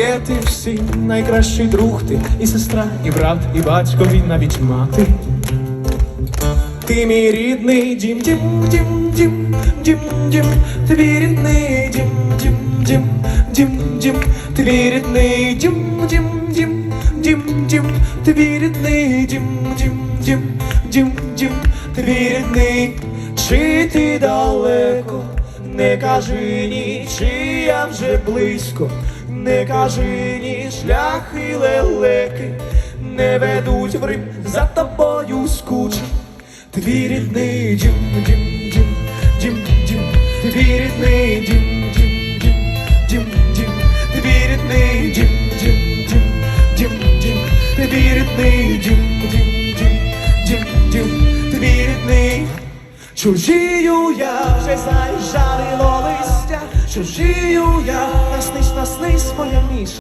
Є ти всі найкращий друг ти, і сестра, і брат, і батько, і навіть мати. Ти мій рідний дім, дім, дім, дім, дім, дім, твій рідний дім, дім, дім, дім, дім, твій рідний дім, дім, дім, дім, дім, твій рідний дім, дім, дім, дім, дім, твій рідний, чи ти далеко, не кажи ні, чи я вже близько, не кажи ні, шляхи лелеки, не ведуть в Рим, за тобою скучу. Твій рідний дім, дім, дім, дім, дім, твій рідний дім, дім, дім, дім, дім, твій рідний дім, дім, дім, дім, дім, твій рідний дім, дім, дім, дім, дім, твій рідний. Чужію я вже заїжджали листя, чужію я, моя міша.